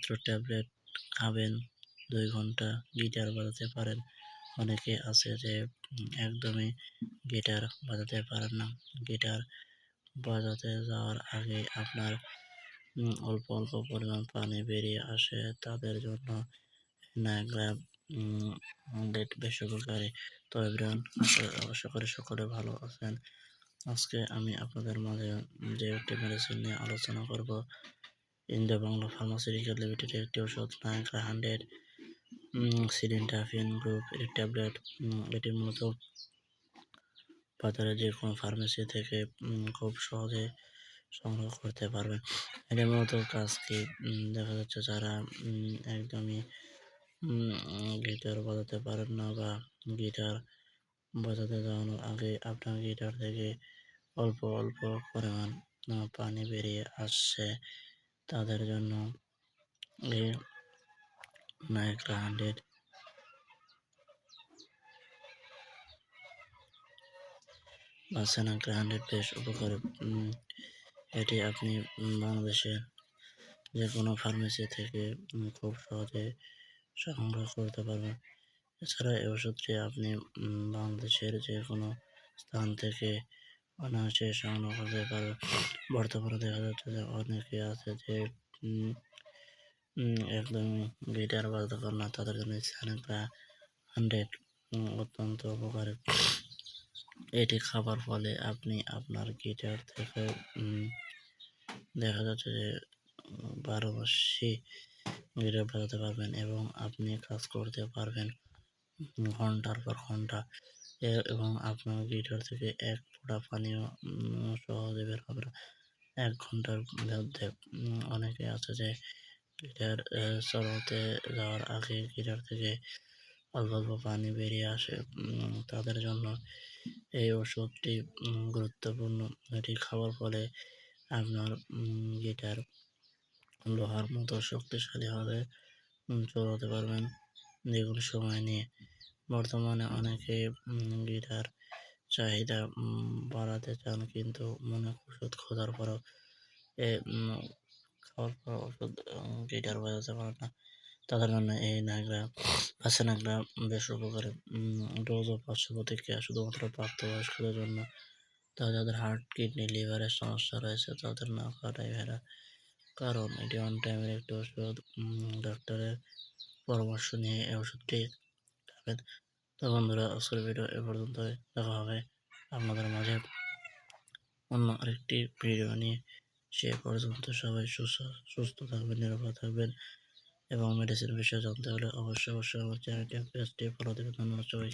মাত্র ট্যাবলেট খাবেন দুই ঘণ্টা। গিটার বাজাতে পারেন। অনেকে আছে যে একদমই গিটার বাজাতে পারেন না। গিটার বাজাতে যাওয়ার আগে আপনার অল্প অল্প পরিমাণ পানি বেরিয়ে আসে। তাদের জন্য নায়গ্রা হান্ড্রেড বেশ উপকারী তো এভরিওয়ান আশা করি সকলে ভালো আছেন। আজকে আমি আপনাদের মাঝে যে একটি মেডিসিন নিয়ে আলোচনা করব ইন্ডিয়া বাংলা ফার্মাসিউটিক্যাল লিমিটেড একটি ওষুধ নায়গ্রা হান্ড্রেড সিলিন্ডাফিন গ্রুপ এর ট্যাবলেট এটি মূলত বাজারে যে কোনো ফার্মেসি থেকে খুব সহজে সংগ্রহ করতে পারবেন এটি মূলত কাজ কি? দেখা যাচ্ছে যারা একদমই গিটার বাজাতে পারেন না বা গিটার বাজাতে যাওয়ানোর আগে আপনার গিটার থেকে অল্প অল্প পরিমাণ পানি বেরিয়ে আসছে। তাদের জন্য এই নায়করা হান্ড্রেড বা সেনাকরা হান্ড্রেড বেশ উপকারী এটি আপনি বাংলাদেশের যে কোনো ফার্মেসি থেকে খুব সহজে সংগ্রহ করতে পারবেন। এছাড়া এই ওষুধটি আপনি বাংলাদেশের যে কোনো স্থান থেকে অনায়াসে করতে পারবেন বর্তমানে দেখা যাচ্ছে যে অনেকে আছে যে একদম গিটার বাজতে পারে না, তাদের জন্য স্যানেকরা হান্ড্রেড অত্যন্ত উপকারী। এটি খাবার ফলে আপনি আপনার গিটার থেকে দেখা যাচ্ছে যে, বারো মাসে গিটার বাজাতে পারবেন এবং আপনি কাজ করতে পারবেন ঘণ্টার পর ঘণ্টা। এবং আপনার গিটার থেকে এক ফোঁটা পানিও সহজে বের হবে না। এক ঘণ্টার মধ্যে অনেকে আছে যে গিটার চলাতে যাওয়ার আগে গিটার থেকে অল্প অল্প পানি বেরিয়ে আসে তাদের জন্য এই ওষুধটি গুরুত্বপূর্ণ। এটি খাওয়ার ফলে আপনার গিটার লোহার মতো শক্তিশালী হবে চলাতে পারবেন। যে কোনো সময় নিয়ে বর্তমানে অনেকে গিটার চাহিদা বাড়াতে চান কিন্তু মনে ওষুধ খোঁজার পরও এ খাওয়ার পর ওষুধ গিটার বাজাতে পারে না। তাদের জন্য এই নাগরা আছে নাগরা বেশ উপকারী। ডোজ ও পার্শ্ব প্রতিক্রিয়া শুধুমাত্র প্রাপ্তবয়স্কদের জন্য। তারা যাদের হার্ট, কিডনি, লিভারের সমস্যা রয়েছে তাদের না খাওয়াটাই ভেড়া। কারণ এটি অন টাইমের একটি ওষুধ। ডাক্তারের পরামর্শ নিয়ে এই ওষুধটি খাবেন তো বন্ধুরা, আজকের ভিডিও এ পর্যন্ত দেখা হবে আপনাদের মাঝে অন্য আরেকটি ভিডিও নিয়ে। সে পর্যন্ত সবাই সুস্থ সুস্থ থাকবেন, নিরাপদ থাকবেন এবং মেডিসিন বিষয়ে জানতে হলে অবশ্যই অবশ্যই আমার চ্যানেলটি ফলো দেবেন। ধন্যবাদ সবাই